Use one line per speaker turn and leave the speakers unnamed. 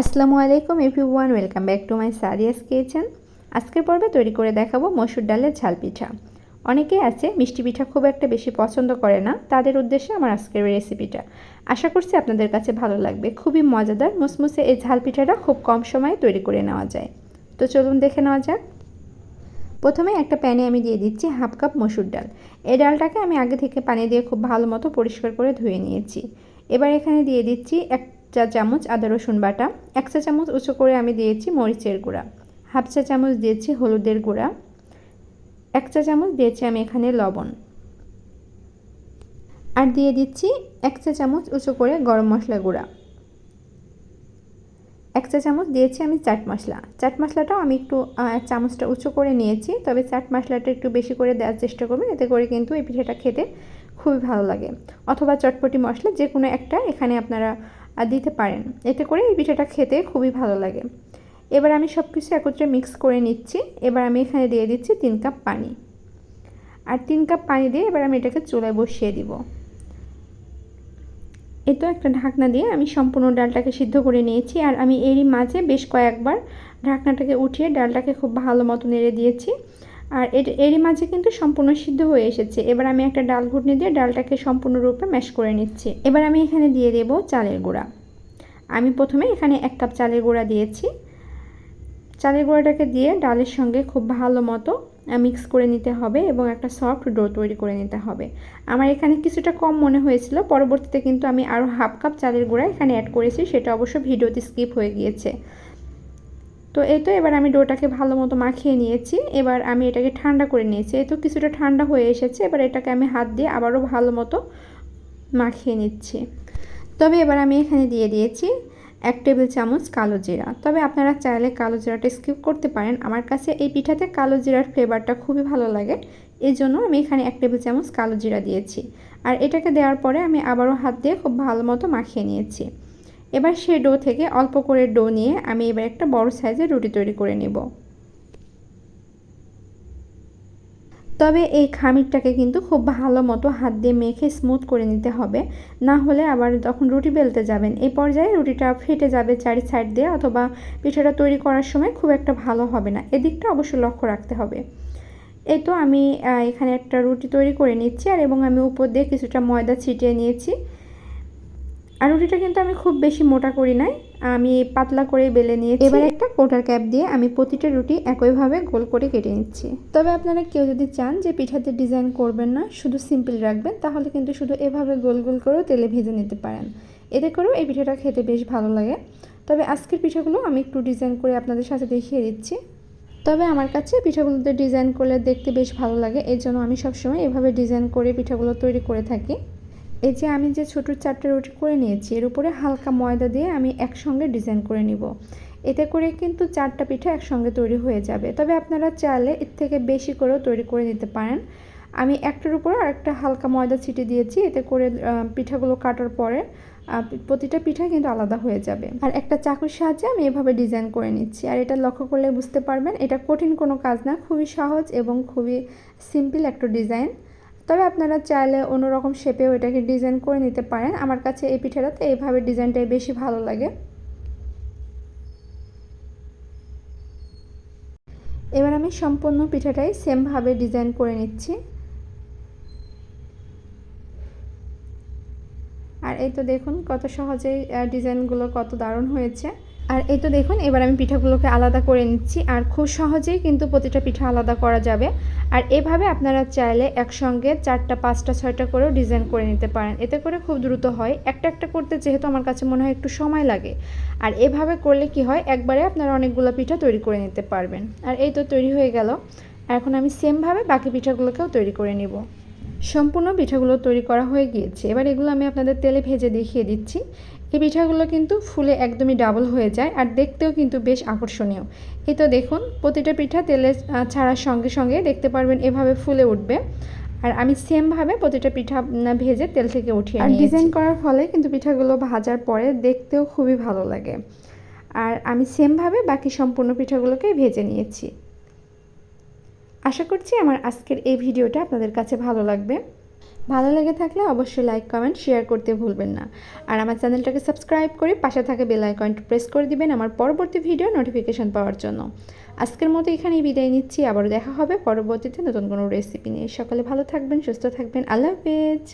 আসসালামু আলাইকুম everyone, welcome back to my সারিয়াস kitchen. আজকের পর্বে তৈরি করে দেখাবো মসুর ডালের ঝাল পিঠা। অনেকেই আছে মিষ্টি পিঠা খুব একটা বেশি পছন্দ করে না, তাদের উদ্দেশ্যে আমার আজকের রেসিপিটা আশা করছি আপনাদের কাছে ভালো লাগবে। খুবই মজাদার, মুসমুসে এই ঝাল পিঠাটা খুব কম সময়ে তৈরি করে নেওয়া যায়। তো চলুন দেখে নেওয়া যাক। প্রথমে একটা প্যানে আমি দিয়ে দিচ্ছি হাফ কাপ মসুর ডাল। এই ডালটাকে আমি আগে থেকে পানি দিয়ে খুব ভালো মতো পরিষ্কার করে ধুয়ে নিয়েছি। এবার এখানে দিয়ে দিচ্ছি এক চা চামচ আদা রসুন বাটা, এক চা চামচ উঁচু করে আমি দিয়েছি মরিচের গুঁড়া, হাফ চা চামচ দিয়েছি হলুদের গুঁড়া, এক চা চামচ দিয়েছি আমি এখানে লবণ। আর দিয়ে দিচ্ছি এক চা চামচ উঁচু করে গরম মশলা গুঁড়া। এক চা চামচ দিয়েছি আমি চাট মশলা। চাট মশলাটাও আমি একটু এক চামচটা উঁচু করে নিয়েছি, তবে চাট মশলাটা একটু বেশি করে দেওয়ার চেষ্টা করবেন, এতে করে কিন্তু এই পিঠাটা খেতে খুবই ভালো লাগে। অথবা চটপটি মশলা যে কোনো একটা এখানে আপনারা দিতে পারেন। এতে করে এই পিঠাটা খেতে খুবই ভালো লাগে। এবার আমি সব কিছু একত্রে মিক্স করে নিচ্ছি। এবার আমি এখানে দিয়ে দিচ্ছি তিন কাপ পানি। আর তিন কাপ পানি দিয়ে এবার আমি এটাকে চুলায় বসিয়ে দিব। তো একটা ঢাকনা দিয়ে আমি সম্পূর্ণ ডালটাকে সিদ্ধ করে নিয়েছি। আর আমি এরই মাঝে বেশ কয়েকবার ঢাকনাটাকে উঠিয়ে ডালটাকে খুব ভালো মতো নেড়ে দিয়েছি। আর এরই মাঝে কিন্তু সম্পূর্ণ সিদ্ধ হয়ে এসেছে। এবার আমি একটা ডাল ঘুটনি দিয়ে ডালটাকে সম্পূর্ণরূপে ম্যাশ করে নিচ্ছি। এবার আমি এখানে দিয়ে দেব চালের গুঁড়া। আমি প্রথমে এখানে এক কাপ চালের গুঁড়া দিয়েছি। চালের গুঁড়াটাকে দিয়ে ডালের সঙ্গে খুব ভালো মতো মিক্স করে নিতে হবে এবং একটা সফট ডো তৈরি করে নিতে হবে। আমার এখানে কিছুটা কম মনে হয়েছিল, পরবর্তীতে কিন্তু আমি আরও হাফ কাপ চালের গুঁড়া এখানে অ্যাড করেছি, সেটা অবশ্য ভিডিওতে স্কিপ হয়ে গিয়েছে। তো এই তো এবার আমি ডোটাকে ভালো মতো মাখিয়ে নিয়েছি। এবার আমি এটাকে ঠান্ডা করে নিয়েছি। এই তো কিছুটা ঠান্ডা হয়ে এসেছে। এবার এটাকে আমি হাত দিয়ে আবারও ভালো মতো মাখিয়ে নিচ্ছি। তবে এবার আমি এখানে দিয়ে দিয়েছি এক টেবিল চামচ কালো জিরা। তবে আপনারা চাইলে কালো জিরাটা স্কিপ করতে পারেন। আমার কাছে এই পিঠাতে কালো জিরার ফ্লেভারটা খুবই ভালো লাগে। এই জন্য আমি এখানে এক টেবিল চামচ কালো জিরা দিয়েছি। আর এটাকে দেওয়ার পরে আমি আবারও হাত দিয়ে খুব ভালো মতো মাখিয়ে নিয়েছি। এবার সে ডো থেকে অল্প করে ডো নিয়ে আমি এবার একটা বড় সাইজের রুটি তৈরি করে নেব। তবে এই খামিরটাকে কিন্তু খুব ভালো মতো হাত দিয়ে মেখে স্মুথ করে নিতে হবে, না হলে আবার যখন রুটি বেলতে যাবেন। এই পর্যায়ে রুটিটা ফেটে যাবে চারি সাইড দিয়ে অথবা পিঠাটা তৈরি করার সময় খুব একটা ভালো হবে না। এদিকটা অবশ্যই লক্ষ্য রাখতে হবে। এই তো আমি এখানে একটা রুটি তৈরি করে নিচ্ছি আর এবং আমি উপর দিয়ে কিছুটা ময়দা ছিটিয়ে নিয়েছি। আর রুটিটা কিন্তু আমি খুব বেশি মোটা করি নাই। আমি পাতলা করে বেলে নিয়েছি। এবার একটা কোটার ক্যাপ দিয়ে আমি প্রতিটা রুটি একইভাবে গোল করে কেটে নিচ্ছি। তবে আপনারা কেউ যদি চান যে পিঠাতে ডিজাইন করবেন না, শুধু সিম্পল রাখবেন, তাহলে কিন্তু শুধু এভাবে গোল গোল করেও তেলে ভেজে নিতে পারেন। এতে করেও এই পিঠাটা খেতে বেশ ভালো লাগে। তবে আজকের পিঠাগুলো আমি একটু ডিজাইন করে আপনাদের সাথে দেখিয়ে দিচ্ছি। তবে আমার কাছে পিঠাগুলোতে ডিজাইন করলে দেখতে বেশ ভালো লাগে। এর জন্য আমি সবসময় এভাবে ডিজাইন করে পিঠাগুলো তৈরি করে থাকি। এই যে আমি যে ছোটো চারটে রুটি করে নিয়েছি, এর উপরে হালকা ময়দা দিয়ে আমি একসঙ্গে ডিজাইন করে নিব। এতে করে কিন্তু চারটা পিঠা একসঙ্গে তৈরি হয়ে যাবে। তবে আপনারা চাইলে এর থেকে বেশি করেও তৈরি করে নিতে পারেন। আমি একটার উপরে আরেকটা হালকা ময়দা ছিটে দিয়েছি, এতে করে পিঠাগুলো কাটার পরে প্রতিটা পিঠা কিন্তু আলাদা হয়ে যাবে। আর একটা চাকুর সাহায্যে আমি এভাবে ডিজাইন করে নিচ্ছি। আর এটা লক্ষ্য করলে বুঝতে পারবেন, এটা কঠিন কোনো কাজ না, খুবই সহজ এবং খুবই সিম্পল একটা ডিজাইন। তবে আপনারা চাইলে অন্যরকম শেপেও এটাকে ডিজাইন করে নিতে পারেন। আমার কাছে এই পিঠাটাতে এইভাবে ডিজাইনটাই বেশি ভালো লাগে। এবার আমি সম্পূর্ণ পিঠাটাই সেমভাবে ডিজাইন করে নিচ্ছি। আর এই তো দেখুন কত সহজেই ডিজাইনগুলো কত দারুণ হয়েছে। আর এই তো দেখুন, এবার আমি পিঠাগুলোকে আলাদা করে নিচ্ছি। আর খুব সহজেই কিন্তু প্রতিটা পিঠা আলাদা করা যাবে। আর এভাবে আপনারা চাইলে একসঙ্গে চারটা, পাঁচটা, ছয়টা করেও ডিজাইন করে নিতে পারেন। এতে করে খুব দ্রুত হয়। একটা একটা করতে যেহেতু আমার কাছে মনে হয় একটু সময় লাগে। আর এভাবে করলে কি হয়? একবারে আপনারা অনেকগুলো পিঠা তৈরি করে নিতে পারবেন। আর এই তো তৈরি হয়ে গেল। এখন আমি সেমভাবে বাকি পিঠাগুলোকেও তৈরি করে নেব। সম্পূর্ণ পিঠাগুলো তৈরি করা হয়ে গিয়েছে। এবার এগুলো আমি আপনাদের তেলে ভেজে দেখিয়ে দিচ্ছি। এই পিঠাগুলো কিন্তু ফুলে একদমই ডাবল হয়ে যায় আর দেখতেও কিন্তু বেশ আকর্ষণীয়। এই তো দেখুন প্রতিটা পিঠা তেলে ছাড়ার সঙ্গে সঙ্গে দেখতে পারবেন এভাবে ফুলে উঠবে। আর আমি সেমভাবে প্রতিটা পিঠা ভেজে তেল থেকে উঠিয়ে আর ডিজাইন করার ফলে কিন্তু পিঠাগুলো ভাজার পরে দেখতেও খুবই ভালো লাগে। আর আমি সেমভাবে বাকি সম্পূর্ণ পিঠাগুলোকে ভেজে নিয়েছি। আশা করছি আমার আজকের এই ভিডিওটা আপনাদের কাছে ভালো লাগবে। ভালো লেগে থাকলে অবশ্যই লাইক কমেন্ট শেয়ার করতে ভুলবেন না। আর আমার চ্যানেলটাকে সাবস্ক্রাইব করে পাশে থাকে বেল আইকনটি প্রেস করে দিবেন আমার পরবর্তী ভিডিও নোটিফিকেশন পাওয়ার জন্য। আজকের মতো এখানেই বিদায় নিচ্ছি, আবারও দেখা হবে পরবর্তীতে নতুন কোনো রেসিপি নিয়ে। সকলে ভালো থাকবেন, সুস্থ থাকবেন। আল্লাহ হাফেজ।